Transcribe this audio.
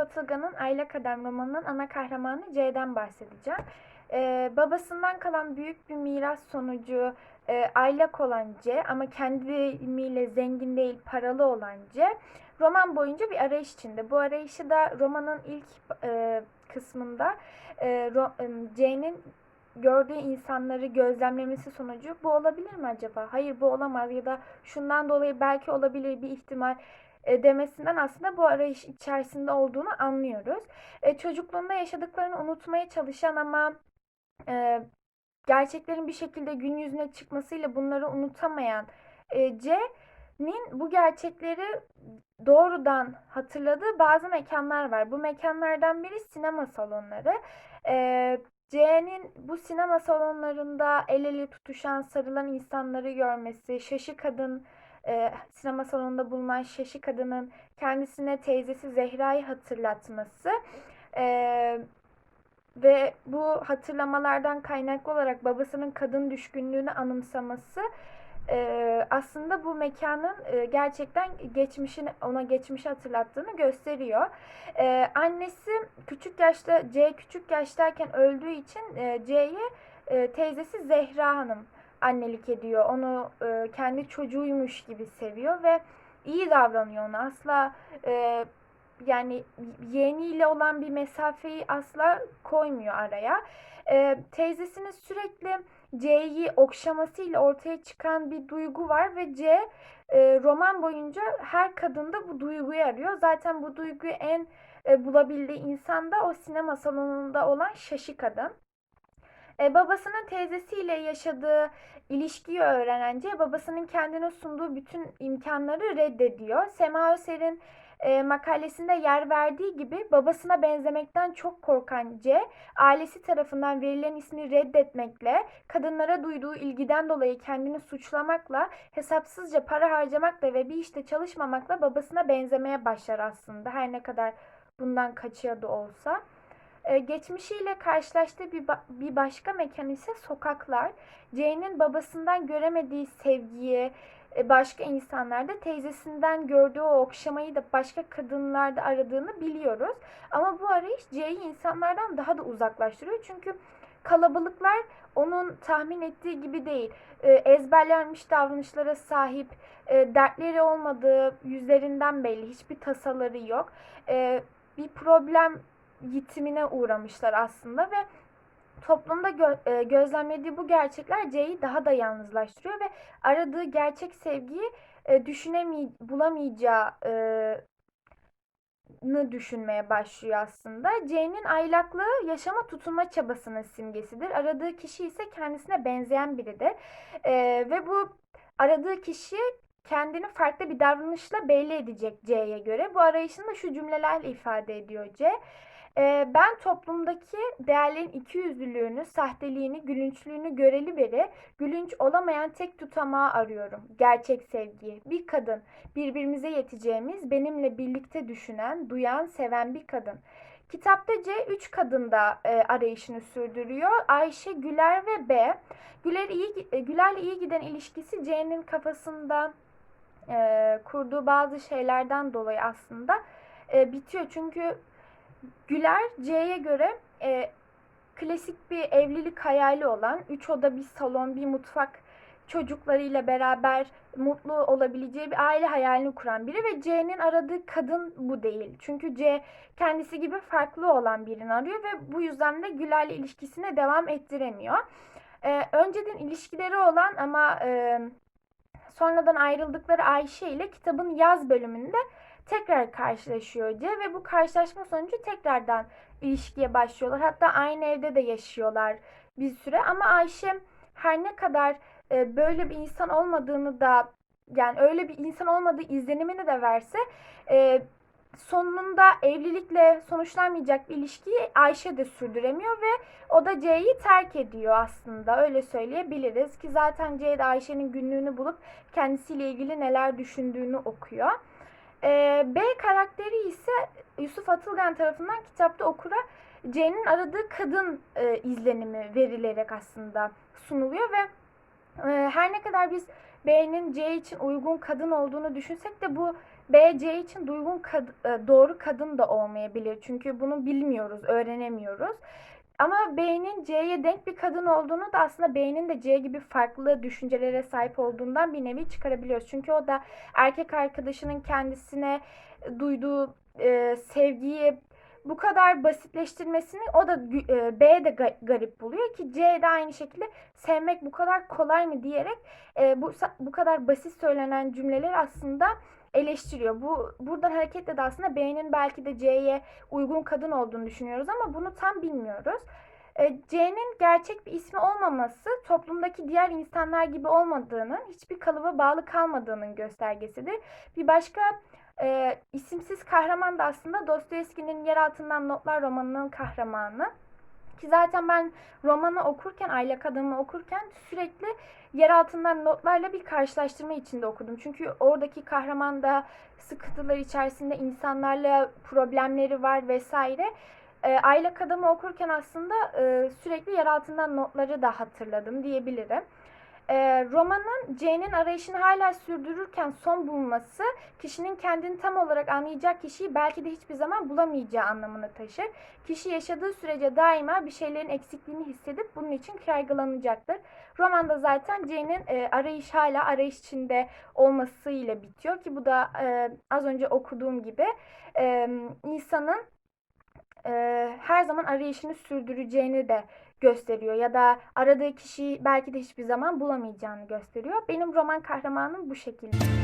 Atılgan'ın Aylak Adam romanının ana kahramanı C'den bahsedeceğim. Ee, babasından kalan büyük bir miras sonucu e, aylak olan C ama kendiliğiyle zengin değil paralı olan C roman boyunca bir arayış içinde. Bu arayışı da romanın ilk e, kısmında e, e, C'nin gördüğü insanları gözlemlemesi sonucu bu olabilir mi acaba? Hayır bu olamaz ya da şundan dolayı belki olabilir bir ihtimal e, demesinden aslında bu arayış içerisinde olduğunu anlıyoruz. E, çocukluğunda yaşadıklarını unutmaya çalışan ama e, gerçeklerin bir şekilde gün yüzüne çıkmasıyla bunları unutamayan e, C'nin bu gerçekleri doğrudan hatırladığı bazı mekanlar var. Bu mekanlardan biri sinema salonları. E, C'nin bu sinema salonlarında el ele tutuşan, sarılan insanları görmesi, şaşı kadın, e, sinema salonunda bulunan şaşı kadının kendisine teyzesi Zehra'yı hatırlatması e, ve bu hatırlamalardan kaynaklı olarak babasının kadın düşkünlüğünü anımsaması e, aslında bu mekanın e, gerçekten geçmişini ona geçmişi hatırlattığını gösteriyor. E, annesi küçük yaşta C küçük yaştayken öldüğü için e, C'ye e, teyzesi Zehra Hanım annelik ediyor. Onu e, kendi çocuğuymuş gibi seviyor ve iyi davranıyor ona. Asla e, yani yeğeniyle olan bir mesafeyi asla koymuyor araya. E, teyzesinin sürekli C'yi okşamasıyla ortaya çıkan bir duygu var ve C e, roman boyunca her kadında bu duyguyu arıyor. Zaten bu duyguyu en e, bulabildiği insan da o sinema salonunda olan şaşı kadın. E, babasının teyzesiyle yaşadığı ilişkiyi öğrenen C babasının kendine sunduğu bütün imkanları reddediyor. Sema Öser'in e, makalesinde yer verdiği gibi babasına benzemekten çok korkan C, ailesi tarafından verilen ismi reddetmekle, kadınlara duyduğu ilgiden dolayı kendini suçlamakla, hesapsızca para harcamakla ve bir işte çalışmamakla babasına benzemeye başlar aslında. Her ne kadar bundan kaçıyor da olsa. Ee, geçmişiyle karşılaştığı bir, ba- bir başka mekan ise sokaklar. Jane'in babasından göremediği sevgiyi e, başka insanlarda teyzesinden gördüğü o okşamayı da başka kadınlarda aradığını biliyoruz. Ama bu arayış Jay'i insanlardan daha da uzaklaştırıyor. Çünkü kalabalıklar onun tahmin ettiği gibi değil. E, ezberlenmiş davranışlara sahip, e, dertleri olmadığı yüzlerinden belli. Hiçbir tasaları yok. E, bir problem yitimine uğramışlar aslında ve toplumda gö- e, gözlemlediği bu gerçekler C'yi daha da yalnızlaştırıyor ve aradığı gerçek sevgiyi e, düşünemey bulamayacağı e, düşünmeye başlıyor aslında. C'nin aylaklığı yaşama tutunma çabasının simgesidir. Aradığı kişi ise kendisine benzeyen biridir. E, ve bu aradığı kişi kendini farklı bir davranışla belli edecek C'ye göre. Bu arayışını da şu cümlelerle ifade ediyor C. Ee, ben toplumdaki değerlerin ikiyüzlülüğünü, sahteliğini, gülünçlüğünü göreli beri gülünç olamayan tek tutamağı arıyorum. Gerçek sevgiyi. Bir kadın, birbirimize yeteceğimiz, benimle birlikte düşünen, duyan, seven bir kadın. Kitapta C üç kadında e, arayışını sürdürüyor. Ayşe, Güler ve B. Güler iyi, e, Güler'le iyi giden ilişkisi C'nin kafasında e, kurduğu bazı şeylerden dolayı aslında e, bitiyor. Çünkü Güler C'ye göre e, klasik bir evlilik hayali olan üç oda bir salon bir mutfak çocuklarıyla beraber mutlu olabileceği bir aile hayalini kuran biri ve C'nin aradığı kadın bu değil. Çünkü C kendisi gibi farklı olan birini arıyor ve bu yüzden de Güler'le ilişkisine devam ettiremiyor. E, önceden ilişkileri olan ama e, sonradan ayrıldıkları Ayşe ile kitabın yaz bölümünde tekrar karşılaşıyor C ve bu karşılaşma sonucu tekrardan ilişkiye başlıyorlar. Hatta aynı evde de yaşıyorlar bir süre ama Ayşe her ne kadar e, böyle bir insan olmadığını da yani öyle bir insan olmadığı izlenimini de verse e, sonunda evlilikle sonuçlanmayacak bir ilişkiyi Ayşe de sürdüremiyor ve o da C'yi terk ediyor aslında öyle söyleyebiliriz ki zaten C de Ayşe'nin günlüğünü bulup kendisiyle ilgili neler düşündüğünü okuyor. Ee, B karakteri ise Yusuf Atılgan tarafından kitapta okura C'nin aradığı kadın e, izlenimi verilerek aslında sunuluyor ve e, her ne kadar biz B'nin C için uygun kadın olduğunu düşünsek de bu B, C için duygun kad- e, doğru kadın da olmayabilir. Çünkü bunu bilmiyoruz, öğrenemiyoruz. Ama B'nin C'ye denk bir kadın olduğunu da aslında B'nin de C gibi farklı düşüncelere sahip olduğundan bir nevi çıkarabiliyoruz. Çünkü o da erkek arkadaşının kendisine duyduğu e, sevgiyi bu kadar basitleştirmesini o da e, B de ga- garip buluyor ki C de aynı şekilde sevmek bu kadar kolay mı diyerek e, bu bu kadar basit söylenen cümleler aslında eleştiriyor. Bu buradan hareketle de aslında B'nin belki de C'ye uygun kadın olduğunu düşünüyoruz ama bunu tam bilmiyoruz. E, C'nin gerçek bir ismi olmaması toplumdaki diğer insanlar gibi olmadığının, hiçbir kalıba bağlı kalmadığının göstergesidir. Bir başka e, isimsiz kahraman da aslında Dostoyevski'nin Yer Altından Notlar romanının kahramanı. Ki zaten ben romanı okurken, Aylak Adamı okurken sürekli yer altından notlarla bir karşılaştırma içinde okudum. Çünkü oradaki kahraman da sıkıntılar içerisinde insanlarla problemleri var vesaire. E, Aylak Adamı okurken aslında e, sürekli yer altından notları da hatırladım diyebilirim. E, romanın C'nin arayışını hala sürdürürken son bulması kişinin kendini tam olarak anlayacak kişiyi belki de hiçbir zaman bulamayacağı anlamını taşır. Kişi yaşadığı sürece daima bir şeylerin eksikliğini hissedip bunun için kaygılanacaktır. Romanda zaten C'nin e, arayış hala arayış içinde olmasıyla bitiyor ki bu da e, az önce okuduğum gibi e, insanın e, her zaman arayışını sürdüreceğini de gösteriyor ya da aradığı kişiyi belki de hiçbir zaman bulamayacağını gösteriyor. Benim roman kahramanım bu şekilde.